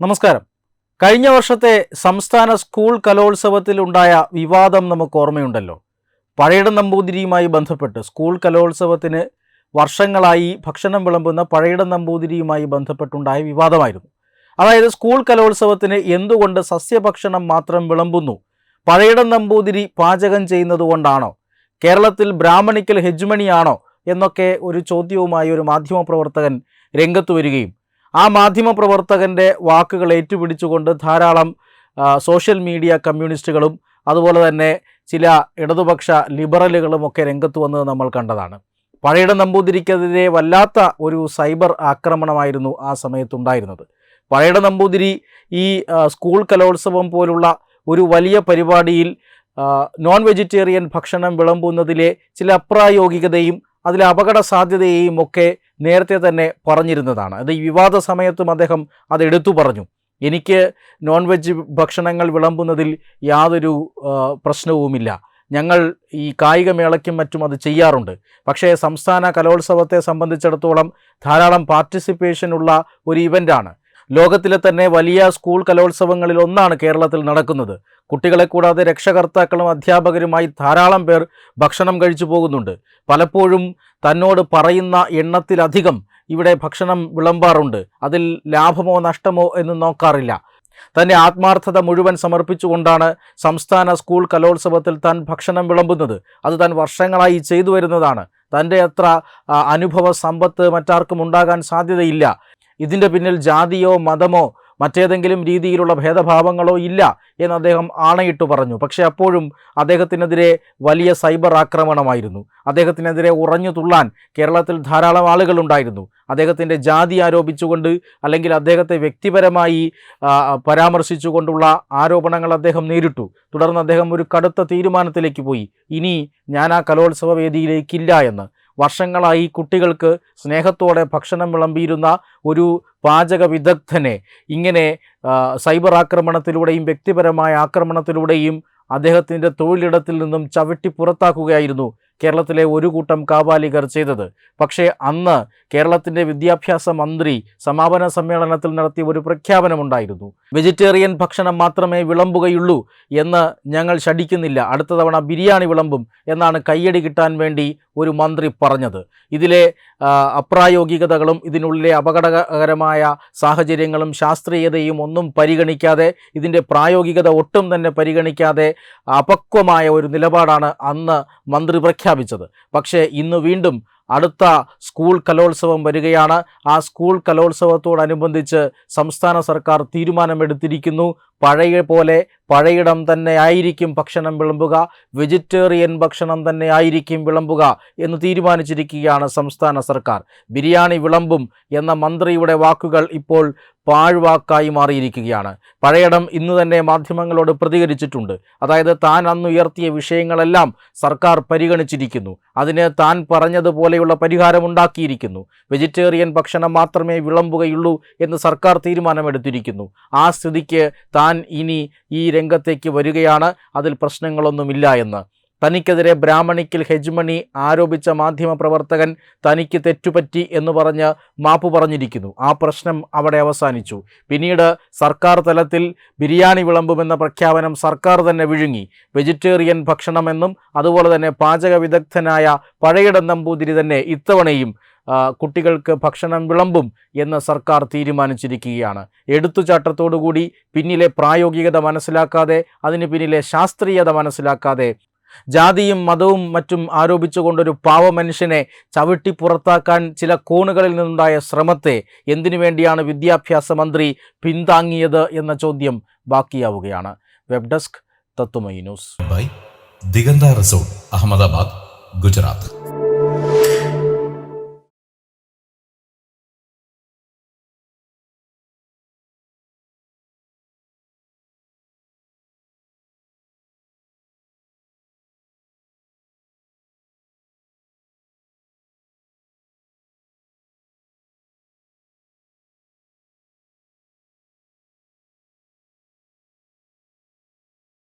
നമസ്കാരം. കഴിഞ്ഞ വർഷത്തെ സംസ്ഥാന സ്കൂൾ കലോത്സവത്തിൽ ഉണ്ടായ വിവാദം നമുക്ക് ഓർമ്മയുണ്ടല്ലോ. പഴയിടം നമ്പൂതിരിയുമായി ബന്ധപ്പെട്ട് സ്കൂൾ കലോത്സവത്തിന് വർഷങ്ങളായി ഭക്ഷണം വിളമ്പുന്ന പഴയിടം നമ്പൂതിരിയുമായി ബന്ധപ്പെട്ടുണ്ടായ വിവാദമായിരുന്നു. അതായത് സ്കൂൾ കലോത്സവത്തിന് എന്തുകൊണ്ട് സസ്യഭക്ഷണം മാത്രം വിളമ്പുന്നു? പഴയിടം നമ്പൂതിരി പാചകം ചെയ്യുന്നത് കൊണ്ടാണോ? കേരളത്തിൽ ബ്രാഹ്മണിക്കൽ ഹെജ്മണിയാണോ? എന്നൊക്കെ ഒരു ചോദ്യവുമായി ഒരു മാധ്യമപ്രവർത്തകൻ രംഗത്ത് വരികയും ആ മാധ്യമപ്രവർത്തകന്റെ വാക്കുകൾ ഏറ്റുപിടിച്ചുകൊണ്ട് ധാരാളം സോഷ്യൽ മീഡിയ കമ്മ്യൂണിസ്റ്റുകളും അതുപോലെ തന്നെ ചില ഇടതുപക്ഷ ലിബറലുകളും ഒക്കെ രംഗത്ത് വന്നത് നമ്മൾ കണ്ടതാണ്. പഴയിട നമ്പൂതിരിക്കെതിരെ വല്ലാത്ത ഒരു സൈബർ ആക്രമണമായിരുന്നു ആ സമയത്തുണ്ടായിരുന്നത്. പഴയുടെ നമ്പൂതിരി ഈ സ്കൂൾ കലോത്സവം പോലുള്ള ഒരു വലിയ പരിപാടിയിൽ നോൺ വെജിറ്റേറിയൻ ഭക്ഷണം വിളമ്പുന്നതിലെ ചില അപ്രായോഗികതയും അതിലെ അപകട സാധ്യതയെയും ഒക്കെ നേരത്തെ തന്നെ പറഞ്ഞിരുന്നതാണ്. അത് ഈ വിവാദ സമയത്തും അദ്ദേഹം അത് എടുത്തു പറഞ്ഞു. എനിക്ക് നോൺ വെജ് ഭക്ഷണങ്ങൾ വിളമ്പുന്നതിൽ യാതൊരു പ്രശ്നവുമില്ല. ഞങ്ങൾ ഈ കായികമേളയ്ക്കും മറ്റും അത് ചെയ്യാറുണ്ട്. പക്ഷേ സംസ്ഥാന കലോത്സവത്തെ സംബന്ധിച്ചിടത്തോളം ധാരാളം പാർട്ടിസിപ്പേഷനുള്ള ഒരു ഇവന്റാണ് ലോകത്തിലെ തന്നെ വലിയ സ്കൂൾ കലോത്സവങ്ങളിൽ ഒന്നാണ് കേരളത്തിൽ നടക്കുന്നത്. കുട്ടികളെ കൂടാതെ രക്ഷകർത്താക്കളും അധ്യാപകരുമായി ധാരാളം പേർ ഭക്ഷണം കഴിച്ചു പോകുന്നുണ്ട്. പലപ്പോഴും തന്നോട് പറയുന്ന എണ്ണത്തിലധികം ഇവിടെ ഭക്ഷണം വിളമ്പാറുണ്ട്. അതിൽ ലാഭമോ നഷ്ടമോ എന്ന് നോക്കാറില്ല. തന്റെ ആത്മാർത്ഥത മുഴുവൻ സമർപ്പിച്ചുകൊണ്ടാണ് സംസ്ഥാന സ്കൂൾ കലോത്സവത്തിൽ താൻ ഭക്ഷണം വിളമ്പുന്നത്. അത് താൻ വർഷങ്ങളായി ചെയ്തു വരുന്നതാണ്. തന്റെ അത്ര അനുഭവ സമ്പത്ത് മറ്റാർക്കും ഉണ്ടാകാൻ സാധ്യതയില്ല. ഇതിന്റെ പിന്നിൽ ജാതിയോ മതമോ മറ്റേതെങ്കിലും രീതിയിലുള്ള ഭേദഭാവങ്ങളോ ഇല്ല എന്ന് അദ്ദേഹം ആണയിട്ട് പറഞ്ഞു. പക്ഷേ അപ്പോഴും അദ്ദേഹത്തിനെതിരെ വലിയ സൈബർ ആക്രമണമായിരുന്നു. അദ്ദേഹത്തിനെതിരെ ഉറഞ്ഞു തുള്ളാൻ കേരളത്തിൽ ധാരാളം ആളുകളുണ്ടായിരുന്നു അദ്ദേഹത്തിന്റെ ജാതി ആരോപിച്ചുകൊണ്ട് അല്ലെങ്കിൽ അദ്ദേഹത്തെ വ്യക്തിപരമായി പരാമർശിച്ചുകൊണ്ടുള്ള ആരോപണങ്ങൾ അദ്ദേഹം നേരിട്ടു. തുടർന്ന് അദ്ദേഹം ഒരു കടുത്ത തീരുമാനത്തിലേക്ക് പോയി. ഇനി ഞാൻ ആ കലോത്സവ വേദിയിലേക്കില്ല എന്ന്. വർഷങ്ങളായി കുട്ടികൾക്ക് സ്നേഹത്തോടെ ഭക്ഷണം വിളമ്പിയിരുന്ന ഒരു പാചക വിദഗ്ധനെ ഇങ്ങനെ സൈബർ ആക്രമണത്തിലൂടെയും വ്യക്തിപരമായ ആക്രമണത്തിലൂടെയും അദ്ദേഹത്തിന്റെ തൊഴിലിടത്തിൽ നിന്നും ചവിട്ടി പുറത്താക്കുകയായിരുന്നു. കേരളത്തിലെ ഒരു കൂട്ടം കാബാലികർ ചെയ്തത്. പക്ഷേ അന്ന് കേരളത്തിന്റെ വിദ്യാഭ്യാസ മന്ത്രി സമാപന സമ്മേളനത്തിൽ നടത്തിയ ഒരു പ്രഖ്യാപനമുണ്ടായിരുന്നു. വെജിറ്റേറിയൻ ഭക്ഷണം മാത്രമേ വിളമ്പുകയുള്ളൂ എന്ന് ഞങ്ങൾ ശടിക്കുന്നില്ല അടുത്ത തവണ ബിരിയാണി വിളമ്പും എന്നാണ് കയ്യടി കിട്ടാൻ വേണ്ടി ഒരു മന്ത്രി പറഞ്ഞത്. ഇതിലെ അപ്രായോഗികതകളും ഇതിനുള്ളിലെ അപകടകരമായ സാഹചര്യങ്ങളും ശാസ്ത്രീയതയും ഒന്നും പരിഗണിക്കാതെ ഇതിന്റെ പ്രായോഗികത ഒട്ടും തന്നെ പരിഗണിക്കാതെ അപക്വമായ ഒരു നിലപാടാണ് അന്ന് മന്ത്രി പ്രഖ്യാപിച്ചത് പക്ഷേ ഇന്ന് വീണ്ടും അടുത്ത സ്കൂൾ കലോത്സവം വരികയാണ്. ആ സ്കൂൾ കലോത്സവത്തോടനുബന്ധിച്ച് സംസ്ഥാന സർക്കാർ തീരുമാനമെടുത്തിരിക്കുന്നു. പഴയ പോലെ പഴയിടം തന്നെ ആയിരിക്കും ഭക്ഷണം വിളമ്പുക വെജിറ്റേറിയൻ ഭക്ഷണം തന്നെ ആയിരിക്കും വിളമ്പുക എന്ന് തീരുമാനിച്ചിരിക്കുകയാണ് സംസ്ഥാന സർക്കാർ. ബിരിയാണി വിളമ്പും എന്ന മന്ത്രിയുടെ വാക്കുകൾ ഇപ്പോൾ പാഴ്വാക്കായി മാറിയിരിക്കുകയാണ്. പഴയിടം ഇന്ന് തന്നെ മാധ്യമങ്ങളോട് പ്രതികരിച്ചിട്ടുണ്ട്. അതായത് താൻ അന്ന് ഉയർത്തിയ വിഷയങ്ങളെല്ലാം സർക്കാർ പരിഗണിച്ചിരിക്കുന്നു. അതിന് താൻ പറഞ്ഞതുപോലെയുള്ള പരിഹാരം ഉണ്ടാക്കിയിരിക്കുന്നു. വെജിറ്റേറിയൻ ഭക്ഷണം മാത്രമേ വിളമ്പുകയുള്ളൂ എന്ന് സർക്കാർ തീരുമാനമെടുത്തിരിക്കുന്നു. ആ സ്ഥിതിക്ക് താൻ ഇനി ഈ രംഗത്തേക്ക് വരികയാണ്. അതിൽ പ്രശ്നങ്ങളൊന്നുമില്ല എന്ന്. തനിക്കെതിരെ ബ്രാഹ്മണിക്കിൽ ഹെജ്മണി ആരോപിച്ച മാധ്യമപ്രവർത്തകൻ തനിക്ക് തെറ്റുപറ്റി എന്ന് പറഞ്ഞ് മാപ്പ് പറഞ്ഞിരിക്കുന്നു. ആ പ്രശ്നം അവിടെ അവസാനിച്ചു. പിന്നീട് സർക്കാർ തലത്തിൽ ബിരിയാണി വിളമ്പുമെന്ന പ്രഖ്യാപനം സർക്കാർ തന്നെ വിഴുങ്ങി. വെജിറ്റേറിയൻ ഭക്ഷണമെന്നും അതുപോലെ തന്നെ പാചക വിദഗ്ധനായ പഴയിടം നമ്പൂതിരി തന്നെ ഇത്തവണയും കുട്ടികൾക്ക് ഭക്ഷണം വിളമ്പും എന്ന് സർക്കാർ തീരുമാനിച്ചിരിക്കുകയാണ്. എടുത്തുചാട്ടത്തോടുകൂടി പിന്നിലെ പ്രായോഗികത മനസ്സിലാക്കാതെ അതിന് പിന്നിലെ ശാസ്ത്രീയത മനസ്സിലാക്കാതെ ജാതിയും മതവും മറ്റും ആരോപിച്ചുകൊണ്ടൊരു പാവ മനുഷ്യനെ ചവിട്ടി പുറത്താക്കാൻ ചില കോണുകളിൽ നിന്നുണ്ടായ ശ്രമത്തെ എന്തിനു വേണ്ടിയാണ് വിദ്യാഭ്യാസ മന്ത്രി പിന്താങ്ങിയത് എന്ന ചോദ്യം ബാക്കിയാവുകയാണ്. Web desk Tatwamayi news. Bye. Diganta resort Ahmedabad Gujarat.